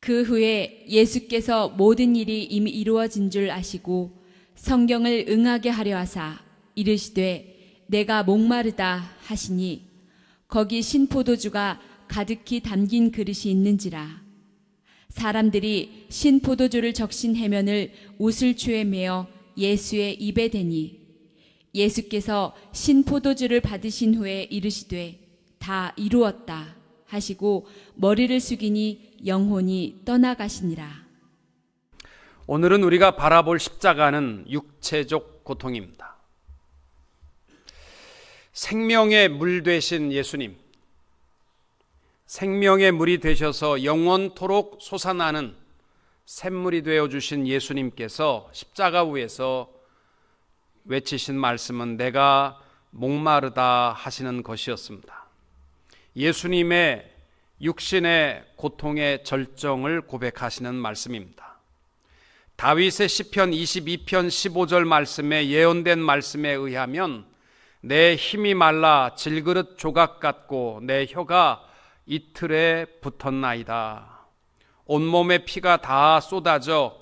그 후에 예수께서 모든 일이 이미 이루어진 줄 아시고 성경을 응하게 하려 하사 이르시되 내가 목마르다 하시니 거기 신포도주가 가득히 담긴 그릇이 있는지라. 사람들이 신포도주를 적신 해면을 우슬초에 메어 예수의 입에 대니 예수께서 신포도주를 받으신 후에 이르시되 다 이루었다 하시고 머리를 숙이니 영혼이 떠나가시니라. 오늘은 우리가 바라볼 십자가는 육체적 고통입니다. 생명의 물 되신 예수님, 생명의 물이 되셔서 영원토록 솟아나는 샘물이 되어 주신 예수님께서 십자가 위에서 외치신 말씀은 내가 목마르다 하시는 것이었습니다. 예수님의 육신의 고통의 절정을 고백하시는 말씀입니다. 다윗의 시편 22편 15절 말씀에 예언된 말씀에 의하면 내 힘이 말라 질그릇 조각 같고 내 혀가 이틀에 붙었나이다. 온몸에 피가 다 쏟아져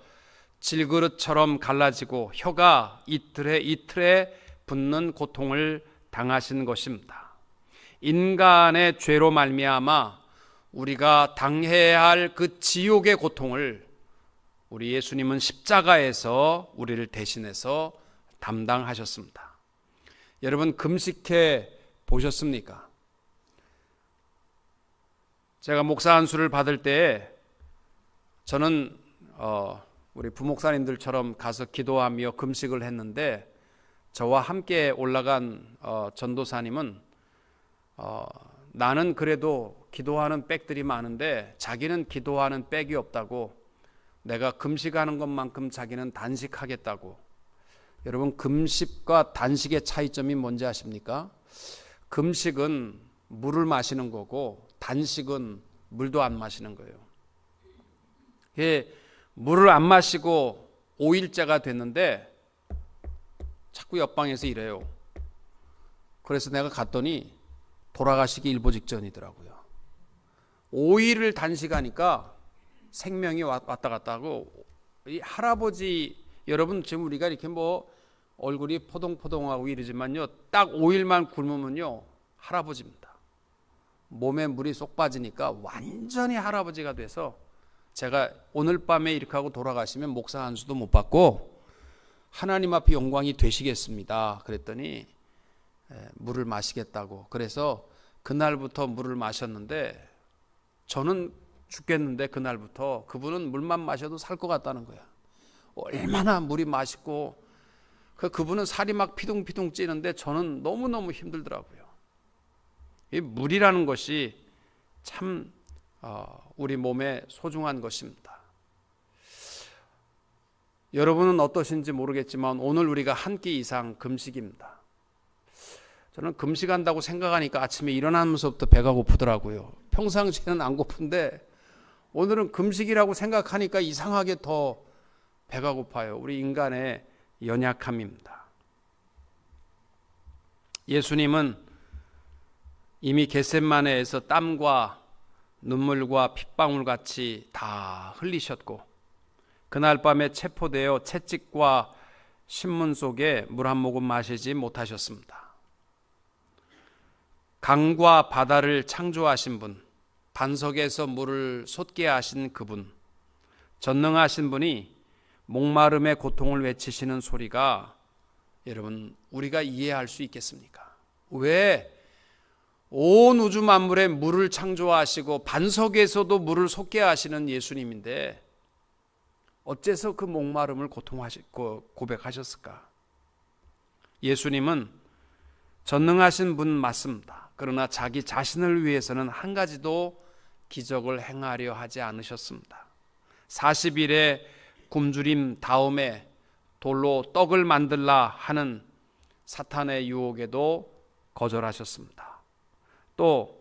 질그릇처럼 갈라지고 혀가 이틀에 이틀에 붙는 고통을 당하신 것입니다. 인간의 죄로 말미암아 우리가 당해야 할 그 지옥의 고통을 우리 예수님은 십자가에서 우리를 대신해서 담당하셨습니다. 여러분 금식해 보셨습니까? 제가 목사 안수를 받을 때 저는 어, 우리 부목사님들처럼 가서 기도하며 금식을 했는데 저와 함께 올라간 어, 전도사님은 어, 나는 그래도 기도하는 백들이 많은데 자기는 기도하는 백이 없다고 내가 금식하는 것만큼 자기는 단식하겠다고 여러분 금식과 단식의 차이점이 뭔지 아십니까? 금식은 물을 마시는 거고 단식은 물도 안 마시는 거예요. 예, 물을 안 마시고 5일째가 됐는데 자꾸 옆방에서 이래요. 그래서 내가 갔더니 돌아가시기 일보 직전이더라고요. 5일을 단식하니까 생명이 왔다 갔다 하고 이 할아버지 여러분 지금 우리가 이렇게 뭐 얼굴이 포동포동하고 이러지만요. 딱 5일만 굶으면요. 할아버지입니다. 몸에 물이 쏙 빠지니까 완전히 할아버지가 돼서 제가 오늘 밤에 이렇게 하고 돌아가시면 목사 한 수도 못 받고 하나님 앞에 영광이 되시겠습니다. 그랬더니 물을 마시겠다고. 그래서 그날부터 물을 마셨는데 저는 죽겠는데 그날부터 그분은 물만 마셔도 살 것 같다는 거야. 얼마나 물이 맛있고 그 그분은 살이 막 피둥피둥 찌는데 저는 너무너무 힘들더라고요. 이 물이라는 것이 참 어, 우리 몸에 소중한 것입니다. 여러분은 어떠신지 모르겠지만 오늘 우리가 한 끼 이상 금식입니다. 저는 금식한다고 생각하니까 아침에 일어나면서부터 배가 고프더라고요. 평상시에는 안 고픈데 오늘은 금식이라고 생각하니까 이상하게 더 배가 고파요. 우리 인간의 연약함입니다. 예수님은 이미 겟셋마네에서 땀과 눈물과 핏방울 같이 다 흘리셨고 그날 밤에 체포되어 채찍과 신문 속에 물 한 모금 마시지 못하셨습니다. 강과 바다를 창조하신 분, 반석에서 물을 솟게 하신 그분, 전능하신 분이 목마름의 고통을 외치시는 소리가 여러분 우리가 이해할 수 있겠습니까? 왜 온 우주 만물에 물을 창조하시고 반석에서도 물을 솟게 하시는 예수님인데 어째서 그 목마름을 고통하시고 고백하셨을까? 예수님은 전능하신 분 맞습니다. 그러나 자기 자신을 위해서는 한 가지도 기적을 행하려 하지 않으셨습니다. 40일의 굶주림 다음에 돌로 떡을 만들라 하는 사탄의 유혹에도 거절하셨습니다. 또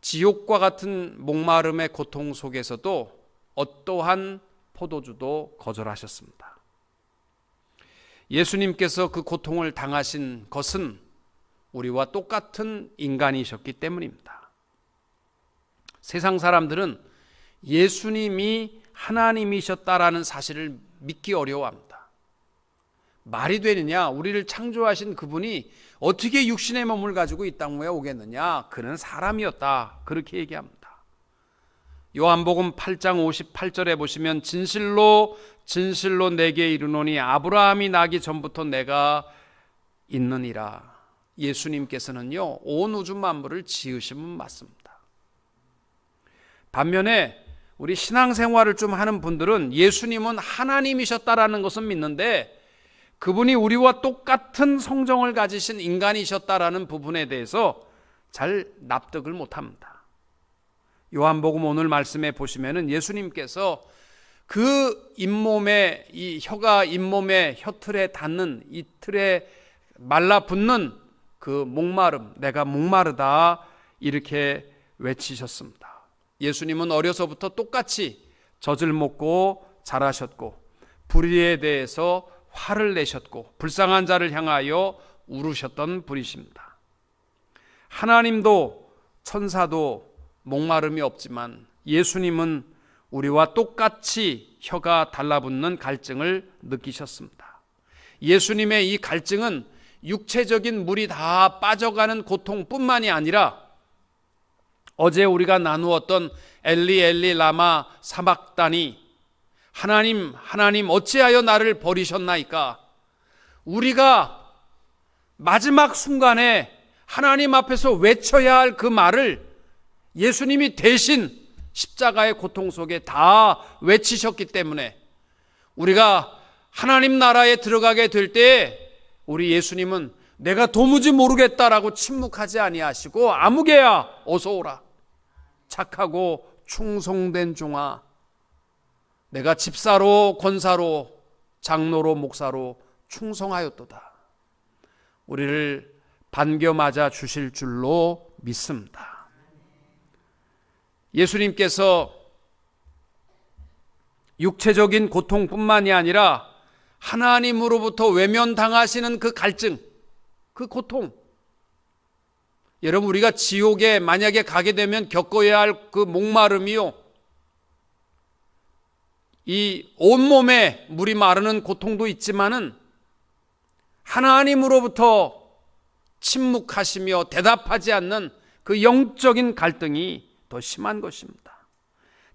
지옥과 같은 목마름의 고통 속에서도 어떠한 포도주도 거절하셨습니다. 예수님께서 그 고통을 당하신 것은 우리와 똑같은 인간이셨기 때문입니다. 세상 사람들은 예수님이 하나님이셨다라는 사실을 믿기 어려워합니다. 말이 되느냐? 우리를 창조하신 그분이 어떻게 육신의 몸을 가지고 이 땅에 오겠느냐? 그는 사람이었다. 그렇게 얘기합니다. 요한복음 8장 58절에 보시면 진실로 진실로 내게 이르노니 아브라함이 나기 전부터 내가 있느니라. 예수님께서는요, 온 우주 만물을 지으신 분 맞습니다. 반면에 우리 신앙생활을 좀 하는 분들은 예수님은 하나님이셨다라는 것은 믿는데 그분이 우리와 똑같은 성정을 가지신 인간이셨다라는 부분에 대해서 잘 납득을 못 합니다. 요한복음 오늘 말씀에 보시면은 예수님께서 그 잇몸에 이 혀가 잇몸에 혀틀에 닿는 이 틀에 말라붙는 그 목마름 내가 목마르다 이렇게 외치셨습니다. 예수님은 어려서부터 똑같이 젖을 먹고 자라셨고 불의에 대해서 화를 내셨고 불쌍한 자를 향하여 울으셨던 분이십니다. 하나님도 천사도 목마름이 없지만 예수님은 우리와 똑같이 혀가 달라붙는 갈증을 느끼셨습니다. 예수님의 이 갈증은 육체적인 물이 다 빠져가는 고통뿐만이 아니라 어제 우리가 나누었던 엘리 엘리 라마 사막단이 하나님 하나님 어찌하여 나를 버리셨나이까? 우리가 마지막 순간에 하나님 앞에서 외쳐야 할 그 말을 예수님이 대신 십자가의 고통 속에 다 외치셨기 때문에 우리가 하나님 나라에 들어가게 될 때 우리 예수님은 내가 도무지 모르겠다라고 침묵하지 아니하시고 아무개야 어서 오라 착하고 충성된 종아 내가 집사로 권사로 장로로 목사로 충성하였도다 우리를 반겨 맞아 주실 줄로 믿습니다. 예수님께서 육체적인 고통뿐만이 아니라 하나님으로부터 외면당하시는 그 갈증, 그 고통. 여러분, 우리가 지옥에 만약에 가게 되면 겪어야 할 그 목마름이요. 이 온몸에 물이 마르는 고통도 있지만은 하나님으로부터 침묵하시며 대답하지 않는 그 영적인 갈등이 더 심한 것입니다.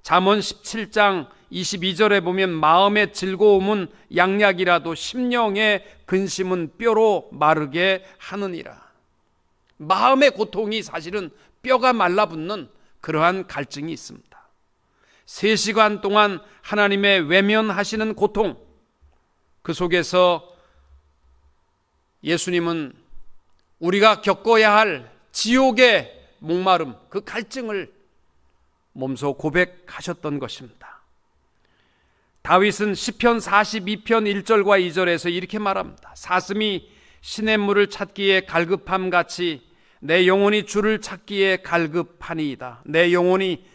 잠언 17장 22절에 보면 마음의 즐거움은 양약이라도 심령의 근심은 뼈로 마르게 하느니라. 마음의 고통이 사실은 뼈가 말라붙는 그러한 갈증이 있습니다. 3시간 동안 하나님의 외면하시는 고통, 그 속에서 예수님은 우리가 겪어야 할 지옥의 목마름, 그 갈증을 몸소 고백하셨던 것입니다. 다윗은 시편 42편 1절과 2절에서 이렇게 말합니다. 사슴이 시냇물을 찾기에 갈급함 같이 내 영혼이 주를 찾기에 갈급하니이다. 내 영혼이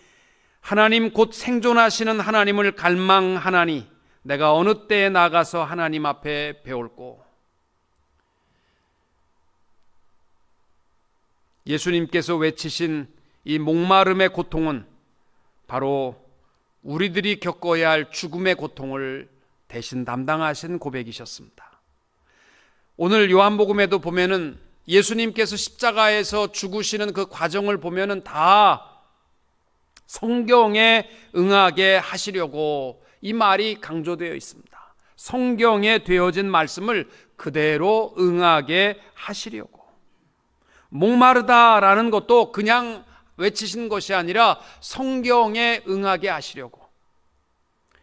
하나님 곧 생존하시는 하나님을 갈망하나니 내가 어느 때에 나가서 하나님 앞에 배울고 예수님께서 외치신 이 목마름의 고통은 바로 우리들이 겪어야 할 죽음의 고통을 대신 담당하신 고백이셨습니다. 오늘 요한복음에도 보면은 예수님께서 십자가에서 죽으시는 그 과정을 보면은 다 성경에 응하게 하시려고 이 말이 강조되어 있습니다. 성경에 되어진 말씀을 그대로 응하게 하시려고. 목마르다라는 것도 그냥 외치신 것이 아니라 성경에 응하게 하시려고.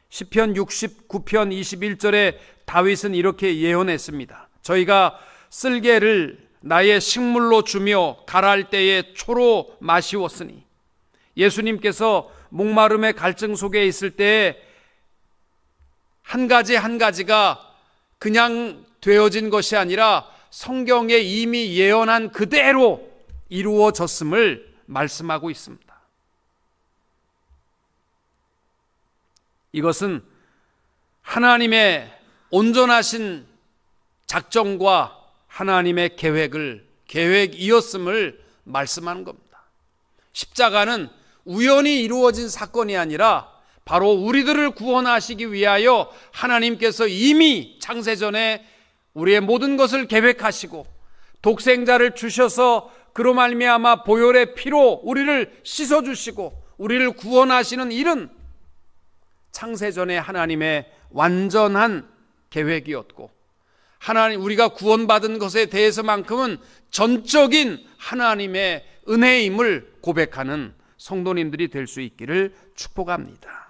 시편 69편 21절에 다윗은 이렇게 예언했습니다. 저희가 쓸개를 나의 식물로 주며 가랄 때에 초로 마시웠으니 예수님께서 목마름의 갈증 속에 있을 때한 가지 한 가지가 그냥 되어진 것이 아니라 성경에 이미 예언한 그대로 이루어졌음을 말씀하고 있습니다. 이것은 하나님의 온전하신 작정과 하나님의 계획을 계획이었음을 말씀하는 겁니다. 십자가는 우연히 이루어진 사건이 아니라 바로 우리들을 구원하시기 위하여 하나님께서 이미 창세전에 우리의 모든 것을 계획하시고 독생자를 주셔서 그로 말미암아 보혈의 피로 우리를 씻어 주시고 우리를 구원하시는 일은 창세전에 하나님의 완전한 계획이었고 하나님 우리가 구원받은 것에 대해서만큼은 전적인 하나님의 은혜임을 고백하는 성도님들이 될 수 있기를 축복합니다.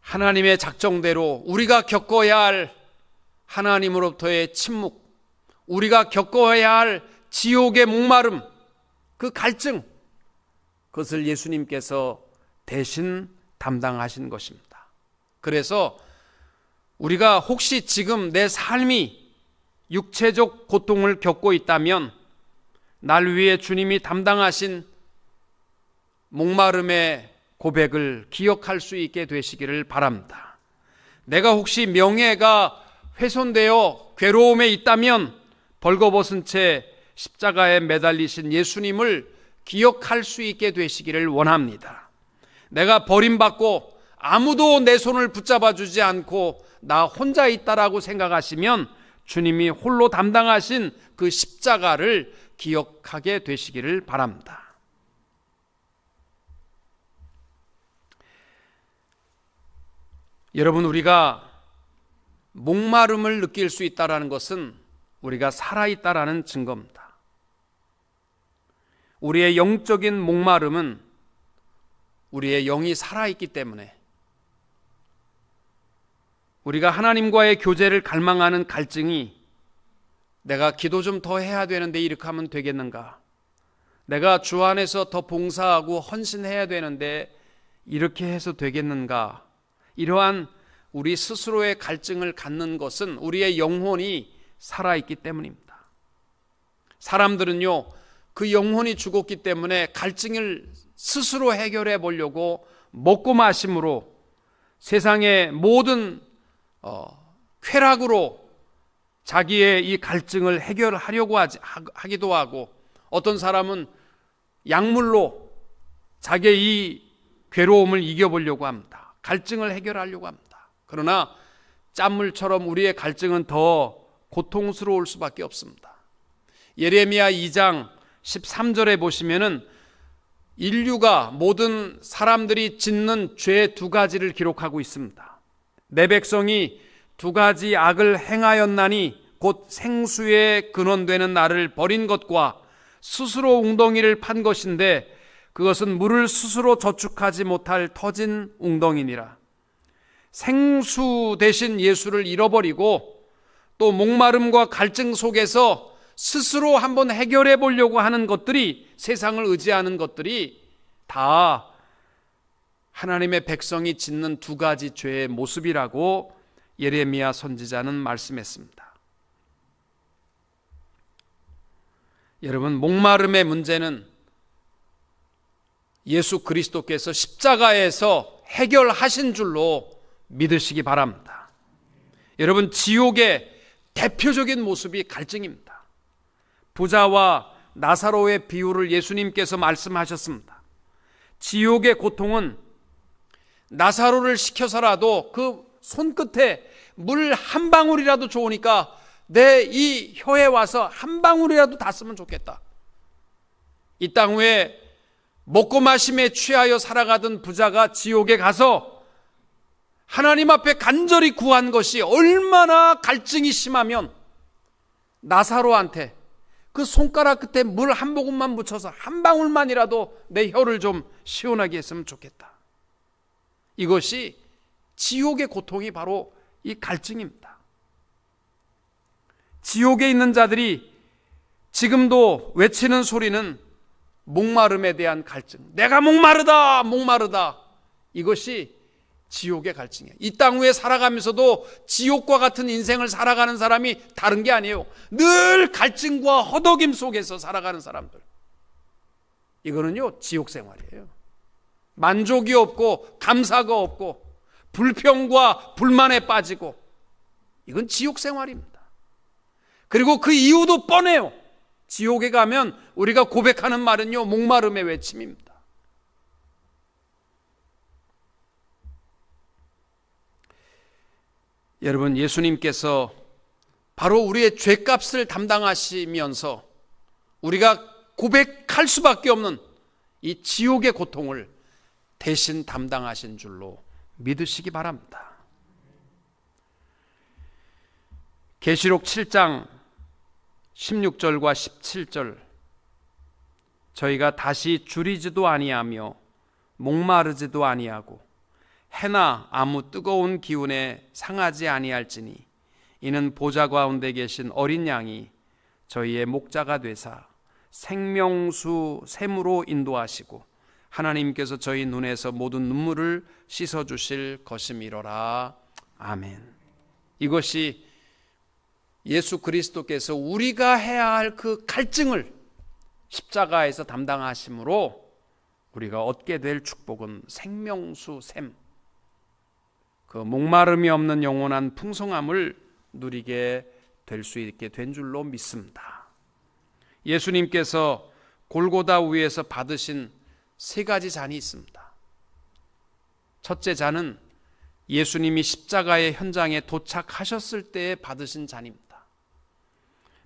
하나님의 작정대로 우리가 겪어야 할 하나님으로부터의 침묵, 우리가 겪어야 할 지옥의 목마름, 그 갈증, 그것을 예수님께서 대신 담당하신 것입니다. 그래서 우리가 혹시 지금 내 삶이 육체적 고통을 겪고 있다면 날 위해 주님이 담당하신 목마름의 고백을 기억할 수 있게 되시기를 바랍니다. 내가 혹시 명예가 훼손되어 괴로움에 있다면 벌거벗은 채 십자가에 매달리신 예수님을 기억할 수 있게 되시기를 원합니다. 내가 버림받고 아무도 내 손을 붙잡아 주지 않고 나 혼자 있다라고 생각하시면 주님이 홀로 담당하신 그 십자가를 기억하게 되시기를 바랍니다. 여러분 우리가 목마름을 느낄 수 있다라는 것은 우리가 살아 있다라는 증거입니다. 우리의 영적인 목마름은 우리의 영이 살아 있기 때문에 우리가 하나님과의 교제를 갈망하는 갈증이 내가 기도 좀 더 해야 되는데 이렇게 하면 되겠는가? 내가 주 안에서 더 봉사하고 헌신해야 되는데 이렇게 해서 되겠는가? 이러한 우리 스스로의 갈증을 갖는 것은 우리의 영혼이 살아있기 때문입니다. 사람들은요, 그 영혼이 죽었기 때문에 갈증을 스스로 해결해 보려고 먹고 마심으로 세상의 모든 어, 쾌락으로 자기의 이 갈증을 해결하려고 하지, 하 기도 하고 어떤 사람은 약물로 자기의 이 괴로움을 이겨보려고 합니다. 갈증을 해결하려고 합니다. 그러나 짠물처럼 우리의 갈증은 더 고통스러울 수밖에 없습니다. 예레미야 2장 13절에 보시면은 인류가 모든 사람들이 짓는 죄 두 가지를 기록하고 있습니다. 내 백성이 두 가지 악을 행하였나니 곧 생수의 근원되는 나를 버린 것과 스스로 웅덩이를 판 것인데 그것은 물을 스스로 저축하지 못할 터진 웅덩이니라. 생수 대신 예수를 잃어버리고 또 목마름과 갈증 속에서 스스로 한번 해결해 보려고 하는 것들이 세상을 의지하는 것들이 다 하나님의 백성이 짓는 두 가지 죄의 모습이라고 예레미야 선지자는 말씀했습니다. 여러분, 목마름의 문제는 예수 그리스도께서 십자가에서 해결하신 줄로 믿으시기 바랍니다. 여러분, 지옥의 대표적인 모습이 갈증입니다. 부자와 나사로의 비유를 예수님께서 말씀하셨습니다. 지옥의 고통은 나사로를 시켜서라도 그 손끝에 물 한 방울이라도 좋으니까 내 이 혀에 와서 한 방울이라도 닿으면 좋겠다. 이 땅 위에 먹고 마심에 취하여 살아가던 부자가 지옥에 가서 하나님 앞에 간절히 구한 것이 얼마나 갈증이 심하면 나사로한테 그 손가락 끝에 물 한 모금만 묻혀서 한 방울만이라도 내 혀를 좀 시원하게 했으면 좋겠다. 이것이 지옥의 고통이 바로 이 갈증입니다. 지옥에 있는 자들이 지금도 외치는 소리는 목마름에 대한 갈증. 내가 목마르다, 목마르다. 이것이 지옥의 갈증이에요. 이 땅 위에 살아가면서도 지옥과 같은 인생을 살아가는 사람이 다른 게 아니에요. 늘 갈증과 허덕임 속에서 살아가는 사람들. 이거는요, 지옥 생활이에요. 만족이 없고, 감사가 없고, 불평과 불만에 빠지고, 이건 지옥 생활입니다. 그리고 그 이유도 뻔해요. 지옥에 가면 우리가 고백하는 말은요, 목마름의 외침입니다. 여러분, 예수님께서 바로 우리의 죄값을 담당하시면서 우리가 고백할 수밖에 없는 이 지옥의 고통을 대신 담당하신 줄로 믿으시기 바랍니다. 계시록 7장 16절과 17절 저희가 다시 줄이지도 아니하며 목마르지도 아니하고 해나 아무 뜨거운 기운에 상하지 아니할지니 이는 보좌 가운데 계신 어린 양이 저희의 목자가 되사 생명수 샘으로 인도하시고 하나님께서 저희 눈에서 모든 눈물을 씻어 주실 것임이로라 아멘. 이것이 예수 그리스도께서 우리가 해야 할 그 갈증을 십자가에서 담당하심으로 우리가 얻게 될 축복은 생명수 샘, 그 목마름이 없는 영원한 풍성함을 누리게 될 수 있게 된 줄로 믿습니다. 예수님께서 골고다 위에서 받으신 세 가지 잔이 있습니다. 첫째 잔은 예수님이 십자가의 현장에 도착하셨을 때 받으신 잔입니다.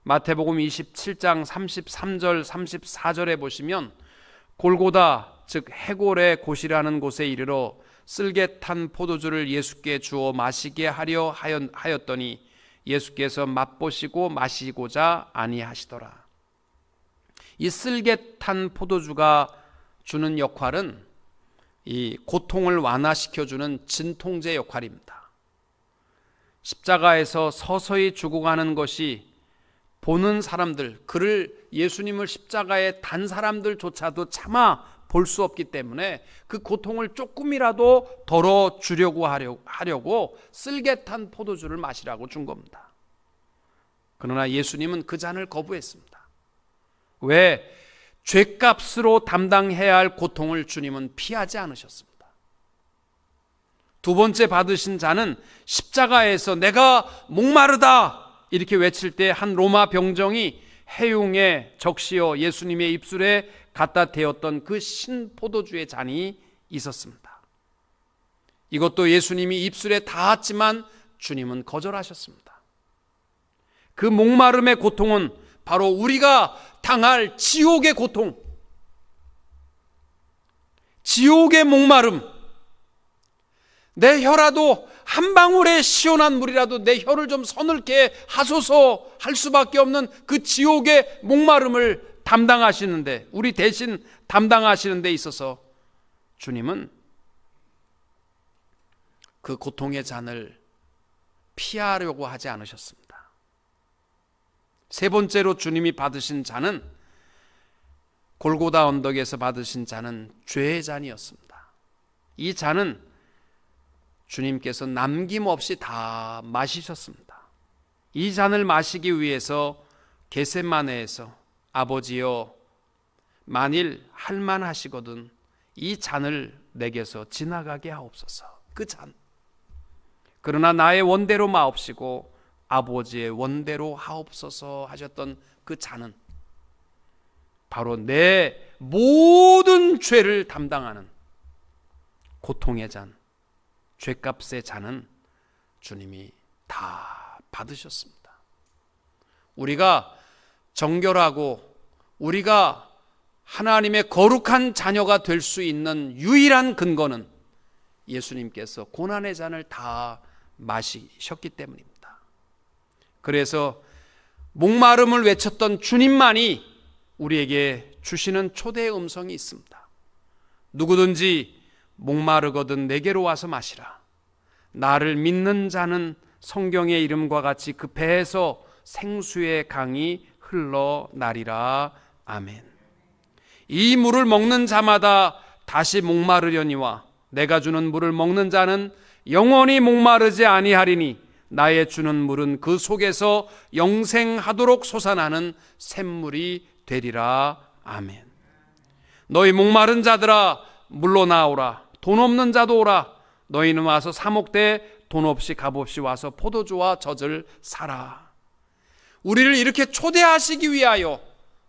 마태복음 27장 33절 34절에 보시면 골고다 즉 해골의 곳이라는 곳에 이르러 쓸개 탄 포도주를 예수께 주어 마시게 하려 하였더니 예수께서 맛보시고 마시고자 아니하시더라. 이 쓸개 탄 포도주가 주는 역할은 이 고통을 완화시켜 주는 진통제 역할입니다. 십자가에서 서서히 죽어가는 것이 보는 사람들, 그를 예수님을 십자가에 단 사람들조차도 차마 볼 수 없기 때문에 그 고통을 조금이라도 덜어 주려고 하려고 쓸개 탄 포도주를 마시라고 준 겁니다. 그러나 예수님은 그 잔을 거부했습니다. 왜? 죄값으로 담당해야 할 고통을 주님은 피하지 않으셨습니다. 두 번째 받으신 자는 십자가에서 내가 목마르다 이렇게 외칠 때 한 로마 병정이 해용에 적시어 예수님의 입술에 갖다 대었던 그 신포도주의 잔이 있었습니다. 이것도 예수님이 입술에 닿았지만 주님은 거절하셨습니다. 그 목마름의 고통은 바로 우리가 당할 지옥의 고통, 지옥의 목마름, 내 혀라도 한 방울의 시원한 물이라도 내 혀를 좀 서늘게 하소서 할 수밖에 없는 그 지옥의 목마름을 담당하시는데 우리 대신 담당하시는 데 있어서 주님은 그 고통의 잔을 피하려고 하지 않으셨습니다. 세 번째로 주님이 받으신 잔은 골고다 언덕에서 받으신 잔은 죄의 잔이었습니다. 이 잔은 주님께서 남김없이 다 마시셨습니다. 이 잔을 마시기 위해서 게셋마네에서 아버지여 만일 할만하시거든 이 잔을 내게서 지나가게 하옵소서. 그 잔. 그러나 나의 원대로 마옵시고 아버지의 원대로 하옵소서 하셨던 그 잔은 바로 내 모든 죄를 담당하는 고통의 잔, 죄값의 잔은 주님이 다 받으셨습니다. 우리가 정결하고 우리가 하나님의 거룩한 자녀가 될 수 있는 유일한 근거는 예수님께서 고난의 잔을 다 마시셨기 때문입니다. 그래서 목마름을 외쳤던 주님만이 우리에게 주시는 초대의 음성이 있습니다. 누구든지 목마르거든 내게로 와서 마시라. 나를 믿는 자는 성경의 이름과 같이 그 배에서 생수의 강이 흘러나리라. 아멘. 이 물을 먹는 자마다 다시 목마르려니와 내가 주는 물을 먹는 자는 영원히 목마르지 아니하리니 나의 주는 물은 그 속에서 영생하도록 솟아나는 샘물이 되리라. 아멘. 너희 목마른 자들아 물로 나오라. 돈 없는 자도 오라. 너희는 와서 사목대 돈 없이 값 없이 와서 포도주와 젖을 사라. 우리를 이렇게 초대하시기 위하여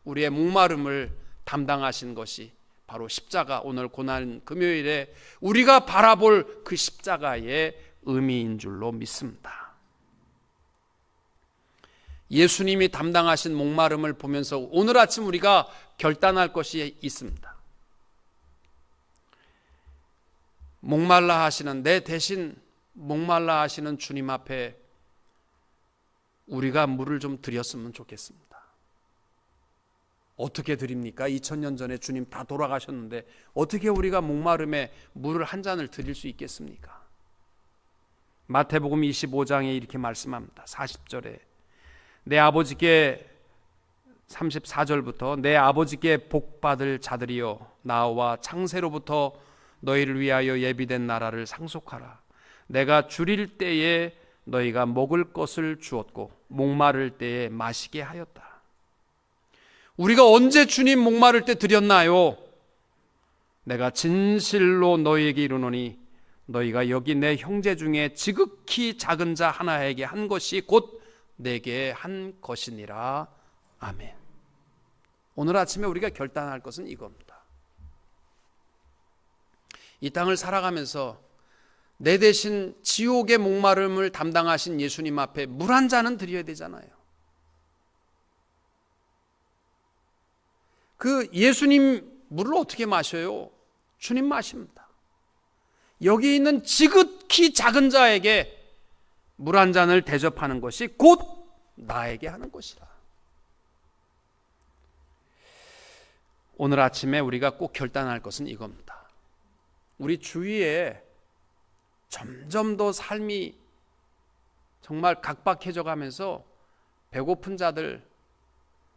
우리의 목마름을 담당하신 것이 바로 십자가 오늘 고난 금요일에 우리가 바라볼 그 십자가의 의미인 줄로 믿습니다. 예수님이 담당하신 목마름을 보면서 오늘 아침 우리가 결단할 것이 있습니다. 목말라 하시는 내 대신 목말라 하시는 주님 앞에 우리가 물을 좀 드렸으면 좋겠습니다. 어떻게 드립니까? 2000년 전에 주님 다 돌아가셨는데 어떻게 우리가 목마름에 물을 한 잔을 드릴 수 있겠습니까? 마태복음 25장에 이렇게 말씀합니다. 40절에 내 아버지께 34절부터 내 아버지께 복 받을 자들이여 나와 창세로부터 너희를 위하여 예비된 나라를 상속하라. 내가 줄일 때에 너희가 먹을 것을 주었고 목마를 때에 마시게 하였다. 우리가 언제 주님 목마를 때 드렸나요? 내가 진실로 너희에게 이르노니 너희가 여기 내 형제 중에 지극히 작은 자 하나에게 한 것이 곧 내게 한 것이니라. 아멘. 오늘 아침에 우리가 결단할 것은 이겁니다. 이 땅을 살아가면서 내 대신 지옥의 목마름을 담당하신 예수님 앞에 물 한 잔은 드려야 되잖아요. 그 예수님 물을 어떻게 마셔요? 주님 마십니다. 여기 있는 지극히 작은 자에게 물 한 잔을 대접하는 것이 곧 나에게 하는 것이라. 오늘 아침에 우리가 꼭 결단할 것은 이겁니다. 우리 주위에 점점 더 삶이 정말 각박해져 가면서 배고픈 자들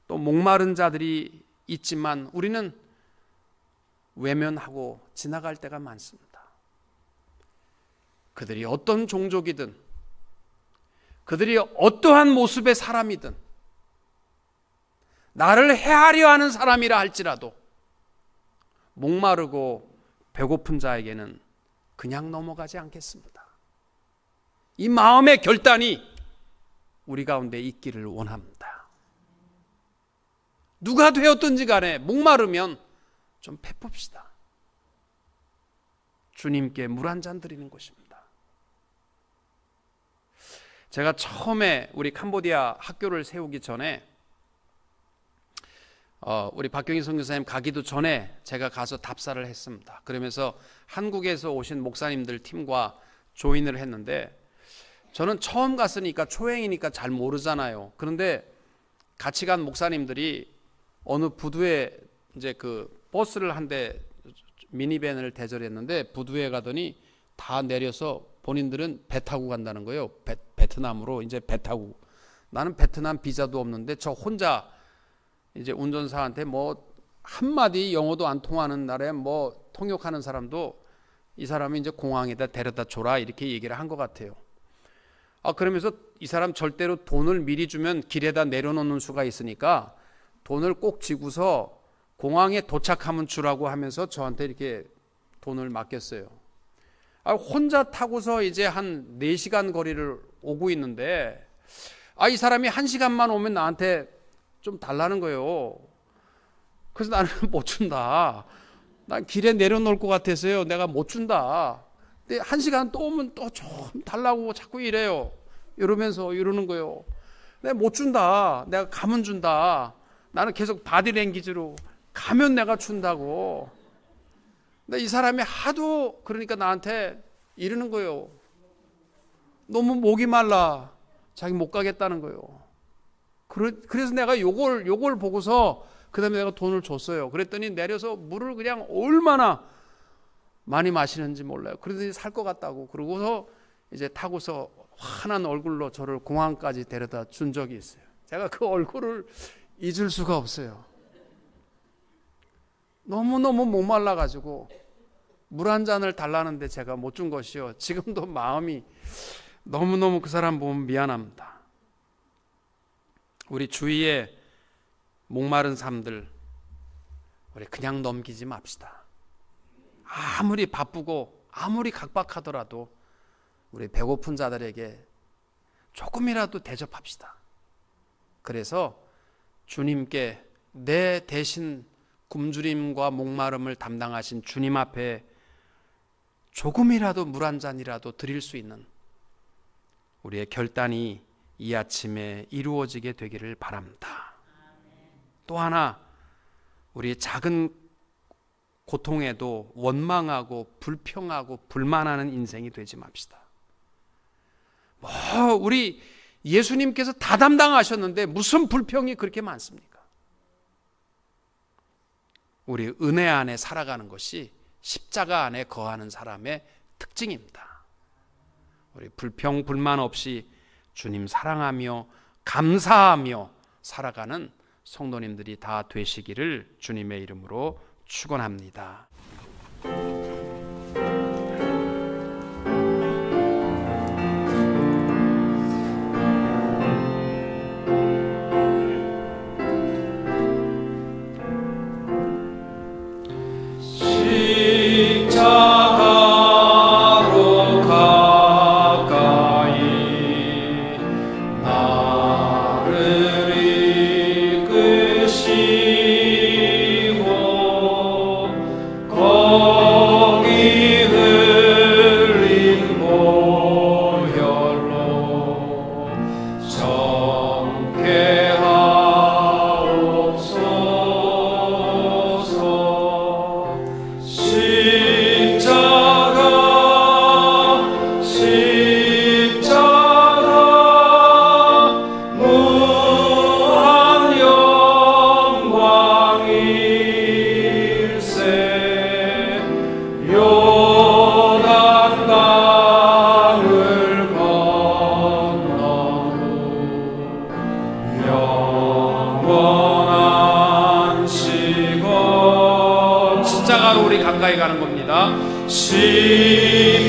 또 목마른 자들이 있지만 우리는 외면하고 지나갈 때가 많습니다. 그들이 어떤 종족이든 그들이 어떠한 모습의 사람이든 나를 해하려 하는 사람이라 할지라도 목마르고 배고픈 자에게는 그냥 넘어가지 않겠습니다. 이 마음의 결단이 우리 가운데 있기를 원합니다. 누가 되었든지 간에 목마르면 좀 베풉시다. 주님께 물 한 잔 드리는 것입니다. 제가 처음에 우리 캄보디아 학교를 세우기 전에 어, 우리 박경희 선교사님 가기도 전에 제가 가서 답사를 했습니다. 그러면서 한국에서 오신 목사님들 팀과 조인을 했는데 저는 처음 갔으니까 초행이니까 잘 모르잖아요. 그런데 같이 간 목사님들이 어느 부두에 이제 그 버스를 한 대 미니밴을 대절했는데 부두에 가더니 다 내려서 본인들은 배 타고 간다는 거예요. 베, 베트남으로 이제 배 타고 나는 베트남 비자도 없는데 저 혼자 이제 운전사한테 뭐 한마디 영어도 안 통하는 날에 뭐 통역하는 사람도 이 사람이 이제 공항에다 데려다 줘라 이렇게 얘기를 한 것 같아요. 아 그러면서 이 사람 절대로 돈을 미리 주면 길에다 내려놓는 수가 있으니까 돈을 꼭 지고서 공항에 도착하면 주라고 하면서 저한테 이렇게 돈을 맡겼어요. 아 혼자 타고서 이제 한 4시간 거리를 오고 있는데 아 이 사람이 1시간만 오면 나한테 좀 달라는 거예요. 그래서 나는 못 준다. 난 길에 내려놓을 것 같아서요. 내가 못 준다. 근데 한 시간 또 오면 또 좀 달라고 자꾸 이래요. 이러면서 이러는 거예요. 내가 못 준다. 내가 가면 준다. 나는 계속 바디랭귀지로 가면 내가 준다고. 근데 이 사람이 하도 그러니까 나한테 이러는 거예요. 너무 목이 말라. 자기 못 가겠다는 거예요. 그래서 내가 요걸 요걸 보고서 그다음에 내가 돈을 줬어요. 그랬더니 내려서 물을 그냥 얼마나 많이 마시는지 몰라요. 그러더니 살 것 같다고. 그러고서 이제 타고서 환한 얼굴로 저를 공항까지 데려다 준 적이 있어요. 제가 그 얼굴을 잊을 수가 없어요. 너무너무 목말라 가지고 물 한 잔을 달라는데 제가 못 준 것이요. 지금도 마음이 너무너무 그 사람 보면 미안합니다. 우리 주위에 목마른 삶들 우리 그냥 넘기지 맙시다. 아무리 바쁘고 아무리 각박하더라도 우리 배고픈 자들에게 조금이라도 대접합시다. 그래서 주님께 내 대신 굶주림과 목마름을 담당하신 주님 앞에 조금이라도 물 한 잔이라도 드릴 수 있는 우리의 결단이 이 아침에 이루어지게 되기를 바랍니다. 또 하나 우리의 작은 고통에도 원망하고 불평하고 불만하는 인생이 되지 맙시다. 뭐 우리 예수님께서 다 담당하셨는데 무슨 불평이 그렇게 많습니까? 우리 은혜 안에 살아가는 것이 십자가 안에 거하는 사람의 특징입니다. 우리 불평 불만 없이 주님 사랑하며 감사하며 살아가는 성도님들이 다 되시기를 주님의 이름으로 축원합니다. 우리 가까이 가는 겁니다. 십자가에